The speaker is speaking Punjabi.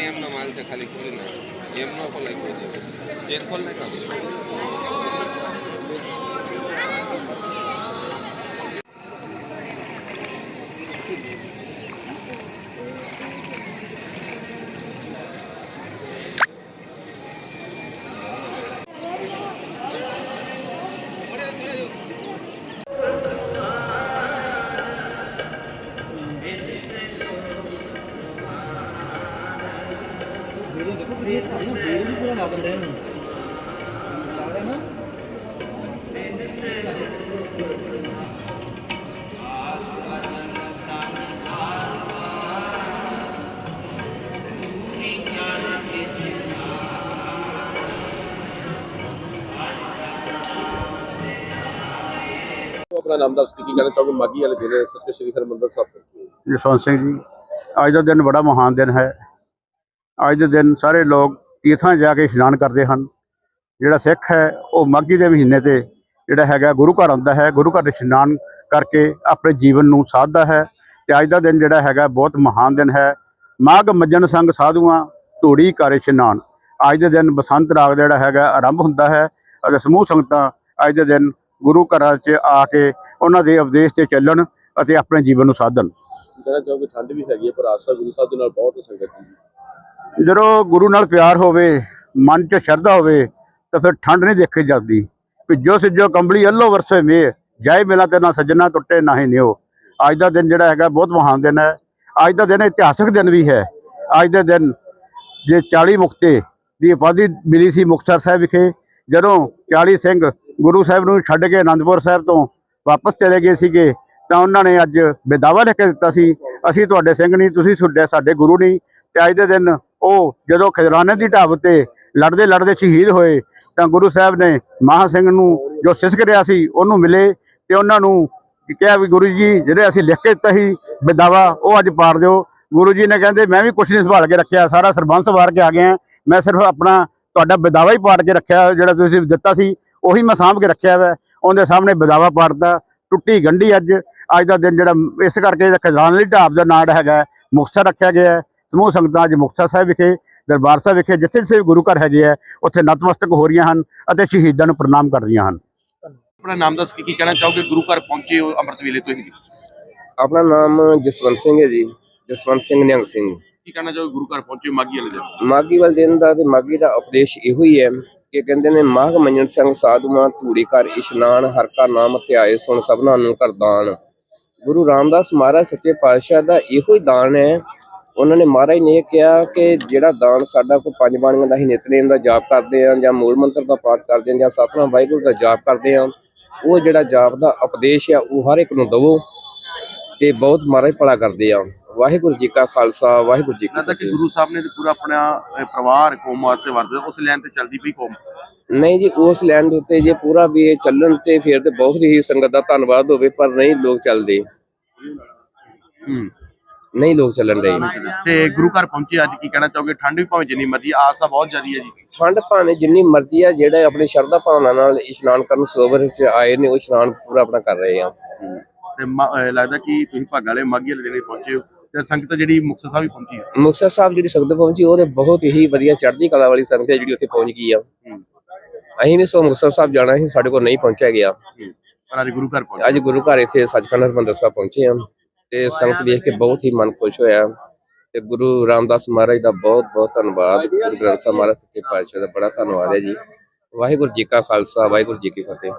એમનો માલ છે ખાલી ખોલી નાખ એમનો છે. ચેક ખોલ નાખ ਦੇਖੋ ਨਾ ਵੀਰ ਵੀ ਪੂਰਾ ਲਾ ਦਿੰਦੇ ਇਹਨੂੰ। ਲੱਗਦਾ ਨਾ। ਆਪਣਾ ਨਾਮ ਦੱਸ ਕੇ ਕੀ ਕਹਿਣਾ ਚਾਹੋਗੇ? ਮਾਗੀ ਵਾਲੇ ਦਿਨ ਸਤਿ ਸ਼੍ਰੀ ਹਰਿਮੰਦਰ ਸਾਹਿਬ ਤੋਂ। ਜਸਵੰਤ ਸਿੰਘ ਜੀ ਅੱਜ ਦਾ ਦਿਨ ਬੜਾ ਮਹਾਨ ਦਿਨ ਹੈ। ਅੱਜ ਦੇ ਦਿਨ ਸਾਰੇ ਲੋਕ ਤੀਰਥਾਂ 'ਚ ਜਾ ਕੇ ਇਸ਼ਨਾਨ ਕਰਦੇ ਹਨ। ਜਿਹੜਾ ਸਿੱਖ ਹੈ, ਉਹ ਮਾਘੀ ਦੇ ਮਹੀਨੇ ਤੇ ਜਿਹੜਾ ਹੈਗਾ ਗੁਰੂ ਘਰ ਆਉਂਦਾ ਹੈ, ਗੁਰੂ ਘਰ ਇਸ਼ਨਾਨ ਕਰਕੇ ਆਪਣੇ ਜੀਵਨ ਨੂੰ ਸਾਧਦਾ ਹੈ ਤੇ ਅੱਜ ਦਾ ਦਿਨ ਜਿਹੜਾ ਹੈਗਾ ਬਹੁਤ ਮਹਾਨ ਦਿਨ ਹੈ। ਮਾਘ ਮੱਜਣ ਸੰਗ ਸਾਧੂਆਂ, ਧੂੜੀ ਕਰ ਇਸ਼ਨਾਨ। ਅੱਜ ਦੇ ਦਿਨ ਬਸੰਤ ਰਾਗ ਦਾ ਜਿਹੜਾ ਹੈਗਾ ਆਰੰਭ ਹੁੰਦਾ ਹੈ ਅਤੇ ਸਮੂਹ ਸੰਗਤਾਂ ਅੱਜ ਦੇ ਦਿਨ ਗੁਰੂ ਘਰਾਂ 'ਚ ਆ ਕੇ ਉਹਨਾਂ ਦੇ ਉਪਦੇਸ਼ ਤੇ ਚੱਲਣ ਅਤੇ ਆਪਣੇ ਜੀਵਨ ਨੂੰ ਸਾਧਣ। ਜਿਹੜਾ ਕਹਿਣਾ ਠੰਡ ਵੀ ਹੈਗੀ ਹੈ, ਪਰ ਆਸਾ ਗੁਰੂ ਸਾਹਿਬ ਦੇ ਨਾਲ ਬਹੁਤ ਸੰਗਤ ਹੈ। ਜਦੋਂ ਗੁਰੂ ਨਾਲ ਪਿਆਰ ਹੋਵੇ, ਮਨ 'ਚ ਸ਼ਰਧਾ ਹੋਵੇ, ਤਾਂ ਫਿਰ ਠੰਡ ਨਹੀਂ ਦੇਖੀ ਜਾਂਦੀ। ਭਿੱਜੋ ਸਿੱਜੋ ਕੰਬਲੀ ਅੱਲੋ ਵਰਸੇ ਮੇ, ਜਾਏ ਮਿਲਾ ਤੇ ਨਾ ਸੱਜਣਾ ਟੁੱਟੇ, ਨਾ ਹੀ ਨਿਓ। ਅੱਜ ਦਾ ਦਿਨ ਜਿਹੜਾ ਹੈਗਾ ਬਹੁਤ ਮਹਾਨ ਦਿਨ ਹੈ। ਅੱਜ ਦਾ ਦਿਨ ਇਤਿਹਾਸਕ ਦਿਨ ਵੀ ਹੈ। ਅੱਜ ਦੇ ਦਿਨ ਜੇ 40 ਮੁਕਤੇ ਦੀ ਉਪਾਧੀ ਮਿਲੀ ਸੀ ਮੁਕਤਸਰ ਸਾਹਿਬ ਵਿਖੇ, ਜਦੋਂ 40 ਸਿੰਘ ਗੁਰੂ ਸਾਹਿਬ ਨੂੰ ਛੱਡ ਕੇ ਅਨੰਦਪੁਰ ਸਾਹਿਬ ਤੋਂ ਵਾਪਸ ਚਲੇ ਗਏ ਸੀਗੇ, ਤਾਂ ਉਹਨਾਂ ਨੇ ਅੱਜ ਬੇਦਾਵਾ ਲਿਖ ਕੇ ਦਿੱਤਾ ਸੀ, ਅਸੀਂ ਤੁਹਾਡੇ ਸਿੰਘ ਨਹੀਂ, ਤੁਸੀਂ ਤੁਹਾਡੇ ਸਾਡੇ ਗੁਰੂ ਨਹੀਂ। ਤੇ ਅੱਜ ਦੇ ਦਿਨ ਉਹ ਜਦੋਂ ਖਿਦਰਾਨੇ ਦੀ ਢਾਬ ਤੇ ਲੜਦੇ ਲੜਦੇ ਸ਼ਹੀਦ ਹੋਏ, ਤਾਂ ਗੁਰੂ ਸਾਹਿਬ ਨੇ ਮਹਾ ਸਿੰਘ ਨੂੰ ਜੋ ਸਿਸਕ ਰਿਹਾ ਸੀ, ਉਹਨੂੰ ਮਿਲੇ ਤੇ ਉਹਨਾਂ ਨੂੰ ਕਿਹਾ ਵੀ ਗੁਰੂ ਜੀ, ਜਿਹੜੇ ਅਸੀਂ ਲਿਖ ਕੇ ਦਿੱਤਾ ਸੀ ਬਿਦਾਵਾ ਉਹ ਅੱਜ ਪਾੜ ਦਿਓ। ਗੁਰੂ ਜੀ ਨੇ ਕਹਿੰਦੇ, ਮੈਂ ਵੀ ਕੁਛ ਨਹੀਂ ਸੰਭਾਲ ਕੇ ਰੱਖਿਆ, ਸਾਰਾ ਸਰਬੰਸ ਵਾਰ ਕੇ ਆ ਗਿਆ ਮੈਂ ਸਿਰਫ ਆਪਣਾ ਤੁਹਾਡਾ ਬਿਦਾਵਾ ਹੀ ਪਾੜ ਕੇ ਰੱਖਿਆ, ਜਿਹੜਾ ਤੁਸੀਂ ਦਿੱਤਾ ਸੀ, ਉਹੀ ਮੈਂ ਸਾਂਭ ਕੇ ਰੱਖਿਆ ਵਾ। ਉਹਦੇ ਸਾਹਮਣੇ ਬੇਦਾਵਾ ਪਾੜਦਾ ਟੁੱਟੀ ਗੰਢੀ ਅੱਜ ਅੱਜ ਦਾ ਦਿਨ ਜਿਹੜਾ, ਇਸ ਕਰਕੇ ਖਜ਼ਾਨ ਦੀ ਢਾਬ ਦਾ ਨਾਂ ਹੈਗਾ, ਮੁਕਤਸਰ ਰੱਖਿਆ ਗਿਆ ਸਮੂਹ ਸੰਗਤਾਂ ਅੱਜ ਮੁਕਤਸਰ ਸਾਹਿਬ ਵਿਖੇ ਦਰਬਾਰ ਸਾਹਿਬ ਵਿਖੇ ਜਿੱਥੇ ਜਿੱਥੇ ਵੀ ਗੁਰੂ ਘਰ ਹੈਗੇ ਆ ਉੱਥੇ ਨਤਮਸਤਕ ਹੋ ਰਹੀਆਂ ਹਨ ਅਤੇ ਸ਼ਹੀਦਾਂ ਨੂੰ ਪ੍ਰਣਾਮ ਕਰ ਰਹੀਆਂ ਹਨ। ਆਪਣਾ ਨਾਮ ਦੱਸ ਕੇ ਕੀ ਕਹਿਣਾ ਚਾਹੋਗੇ? ਗੁਰੂ ਘਰ ਪਹੁੰਚੇ ਹੋ ਅੰਮ੍ਰਿਤ ਵੇਲੇ ਤੋਂ ਹੀ ਆਪਣਾ ਨਾਮ ਜਸਵੰਤ ਸਿੰਘ ਹੈ ਜੀ। ਜਸਵੰਤ ਸਿੰਘ ਨਿਹੰਗ ਸਿੰਘ। ਕੀ ਕਹਿਣਾ ਚਾਹੋਗੇ? ਗੁਰੂ ਘਰ ਪਹੁੰਚੇ ਮਾਗੀ ਵਾਲੇ ਦਿਨ? ਮਾਗੀ ਵਾਲੇ ਦਿਨ ਦਾ ਤੇ ਮਾਗੀ ਦਾ ਉਪਦੇਸ਼ ਇਹੋ ਹੀ ਹੈ ਕਿ ਕਹਿੰਦੇ ਨੇ ਮਾਘ ਮੰਨਣ ਸਿੰਘ ਸਾਧੂਆਂ ਧੂੜੀ ਕਰ ਇਸ਼ਨਾਨ ਹਰ ਕਾ ਨਾਮ ਧਿਆਏ ਸੁਣ ਸਭਨਾਂ ਨੂੰ ਕਰਦਾਨ ਗੁਰੂ ਰਾਮਦਾਸ ਮਹਾਰਾਜ ਸੱਚੇ ਪਾਤਸ਼ਾਹ ਦਾ ਇਹੋ ਹੀ ਦਾਨ ਹੈ ਉਹਨਾਂ ਨੇ ਮਹਾਰਾਜ ਨੇ ਕਿਹਾ ਕਿ ਜਿਹੜਾ ਦਾਨ ਸਾਡਾ ਕੋਈ ਪੰਜ ਬਾਣੀਆਂ ਦਾ ਹੀ ਨਿਤਨੇਮ ਦਾ ਜਾਪ ਕਰਦੇ ਆ ਜਾਂ ਮੂਲ ਮੰਤਰ ਦਾ ਪਾਠ ਕਰਦੇ ਆ ਜਾਂ ਸਤਨਾਮ ਵਾਹਿਗੁਰੂ ਦਾ ਜਾਪ ਕਰਦੇ ਆ ਉਹ ਜਿਹੜਾ ਜਾਪ ਦਾ ਉਪਦੇਸ਼ ਆ ਉਹ ਹਰ ਇੱਕ ਨੂੰ ਦਵੋ ਤੇ ਬਹੁਤ ਮਹਾਰਾਜ ਭਲਾ ਕਰਦੇ ਆ। ਵਾਹਿਗੁਰੂ ਜੀ ਕਾ ਖਾਲਸਾ ਵਾਹਿਗੁਰੂ ਜੀ ਕੀ ਕਿ ਗੁਰੂ ਸਾਹਿਬ ਨੇ ਤੇ ਪੂਰਾ ਆਪਣਾ ਪਰਿਵਾਰ ਕੌਮ ਵਾਸਤੇ ਵਰਤਿਆ ਉਸ ਲਾਈਨ ਤੇ ਚੱਲਦੀ ਪਈ ਕੌਮ? ਨਹੀਂ ਜੀ ਉਸ ਲੈਣ ਦੇ ਉੱਤੇ ਜੇ ਪੂਰਾ ਵੀ ਇਹ ਚੱਲਣ ਤੇ ਫਿਰ ਤੇ ਬਹੁਤ ਹੀ ਸੰਗਤ ਦਾ ਧੰਨਵਾਦ ਹੋਵੇ ਪਰ ਨਹੀਂ ਲੋਕ ਚੱਲਦੇ। ਹੂੰ। ਨਹੀਂ ਲੋਕ ਚੱਲਣ ਦੇ ਤੇ ਗੁਰੂ ਘਰ ਪਹੁੰਚੇ ਅੱਜ ਕੀ ਕਹਿਣਾ ਚਾਹੋਗੇ? ਠੰਡ ਵੀ ਭਾਵੇਂ ਜਿੰਨੀ ਮਰਜ਼ੀ ਆਸ ਆ ਬਹੁਤ ਜ਼ਿਆਦੀ ਹੈ ਜੀ। ਠੰਡ ਭਾਵੇਂ ਜਿੰਨੀ ਮਰਜ਼ੀ ਆ ਜਿਹੜੇ ਆਪਣੀ ਸ਼ਰਧਾ ਭਾਵਨਾ ਨਾਲ ਇਸ਼ਨਾਨ ਕਰਨ ਸਰੋਵਰ ਵਿੱਚ ਆਏ ਨੇ ਉਹ ਇਸ਼ਨਾਨ ਪੂਰਾ ਆਪਣਾ ਕਰ ਰਹੇ ਆ। ਤੇ ਲੱਗਦਾ ਕਿ ਤੁਸੀਂ ਭਾਗਾਂ ਵਾਲੇ ਮਾਗੀ ਵਾਲੇ ਦਿਨ ਹੀ ਪਹੁੰਚੇ ਹੋ। ਤੇ ਸੰਗਤ ਜਿਹੜੀ ਮੁਕਤਸਰ ਸਾਹਿਬ ਵੀ ਪਹੁੰਚੀ ਹੈ। ਮੁਕਤਸਰ ਸਾਹਿਬ ਜਿਹੜੀ ਸੰਗਤ ਪਹੁੰਚੀ ਉਹ ਤੇ ਬਹੁਤ ਹੀ ਵਧੀਆ ਚੜ੍ਹਦੀ ਕਲਾ ਵਾਲੀ ਸੰਗਤ ਹੈ ਜਿਹੜੀ ਉੱਥੇ ਪਹੁੰਚ ਗਈ ਆ। ਅਸੀਂ ਵੀ ਸੋ ਮੁਕਤਸਰ ਸਾਹਿਬ ਜਾਣਾ ਸੀ ਸਾਡੇ ਕੋਲ ਨਹੀਂ ਪਹੁੰਚਿਆ ਗਿਆ। ਪਰ ਅੱਜ ਗੁਰੂ ਘਰ ਪਹੁੰਚੇ। ਅੱਜ ਗੁਰੂ ਘਰ ਇੱਥੇ ਸੱਚਖੰਡ ਹਰਿਮੰਦਰ ਸਾਹਿਬ ਪਹੁੰਚੇ ਹਾਂ ਤੇ ਸੰਗਤ ਵੇਖ ਕੇ ਬਹੁਤ ਹੀ ਮਨ ਖੁਸ਼ ਹੋਇਆ। ਤੇ ਗੁਰੂ ਰਾਮਦਾਸ ਮਹਾਰਾਜ ਦਾ ਬਹੁਤ ਬਹੁਤ ਧੰਨਵਾਦ। ਗੁਰੂ ਗ੍ਰੰਥ ਸਾਹਿਬ ਮਹਾਰਾਜ ਸੱਚੇ ਪਾਤਸ਼ਾਹ ਦਾ ਬੜਾ ਧੰਨਵਾਦ ਹੈ ਜੀ। ਵਾਹਿਗੁਰੂ ਜੀ ਕਾ ਖਾਲਸਾ ਵਾਹਿਗੁਰੂ ਜੀ ਕੀ ਫਤਿਹ।